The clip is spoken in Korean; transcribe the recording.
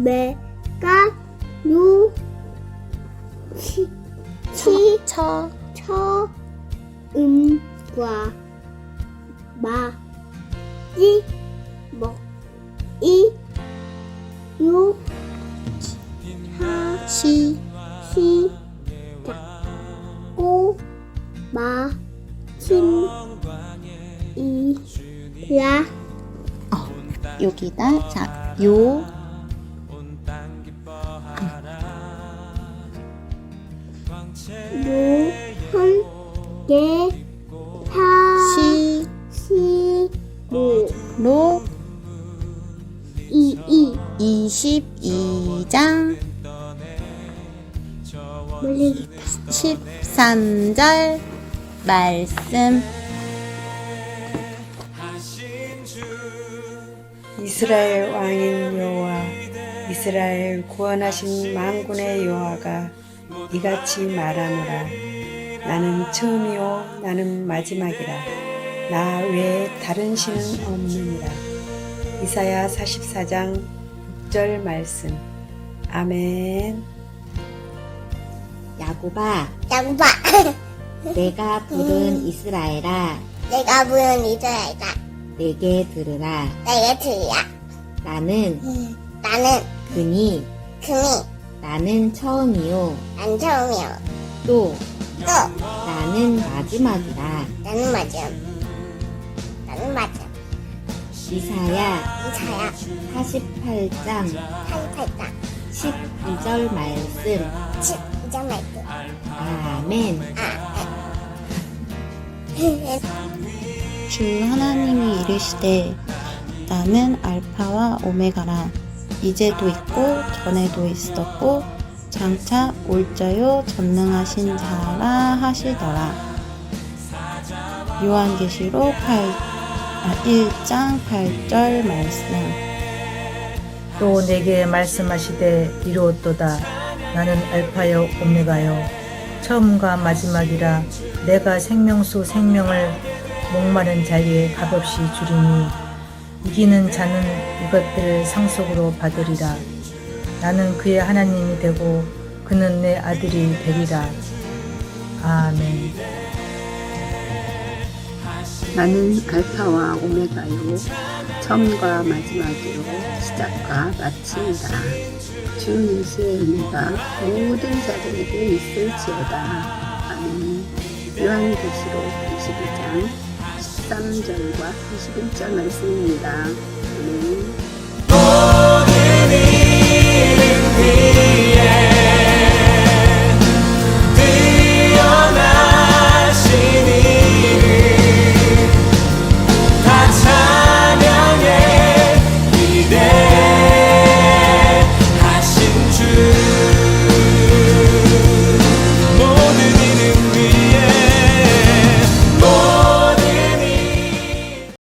매가 유 치, 치, 처, 처, 음과 마, 이, 먹, 이, 유, 하, 시, 시, 자, 오, 마, 침, 이, 야, 여기다. 자, 요, 무, 한, 개, 하, 시, 시, 무, 로, 이, 이, 22장 멀리겠다. 13절 말씀 이스라엘 왕인 여호와 이스라엘 구원하신 만군의 여호와가 이같이 말하노라. 나는 처음이요 나는 마지막이라. 나 외에 다른 신은 없느니라. 이사야 44장 6절 말씀. 아멘. 야곱아, 양봐. 내가 부른 이스라엘아, 내가 부른 이스라엘다. 내게 들으라. 내게 들려. 나는 나는 그니, 금이 나는 처음이요. 난 처음이요. 또 또 나는 마지막이라. 나는 맞아. 나는 맞아. 이사야 이사야 48장 88장 12절 말씀. 7장 말씀. 아멘. 주 하나님이 이르시되 나는 알파와 오메가라 이제도 있고 전에도 있었고 장차 올자요 전능하신 자라 하시더라. 요한계시록 8, 아, 1장 8절 말씀. 또 내게 말씀하시되 이루었도다. 나는 알파요 오메가요. 처음과 마지막이라 내가 생명수 생명을 목마른 자에게 값없이 주리니 이기는 자는 이것들을 상속으로 받으리라. 나는 그의 하나님이 되고 그는 내 아들이 되리라. 아멘. 나는 알파와 오메가요 처음과 마지막이요 시작과 마침이다 주 예수의 은혜가 모든 자들에게 있을지어다. 아멘. 요한계시록 22장 13절과 21절 말씀입니다. 아멘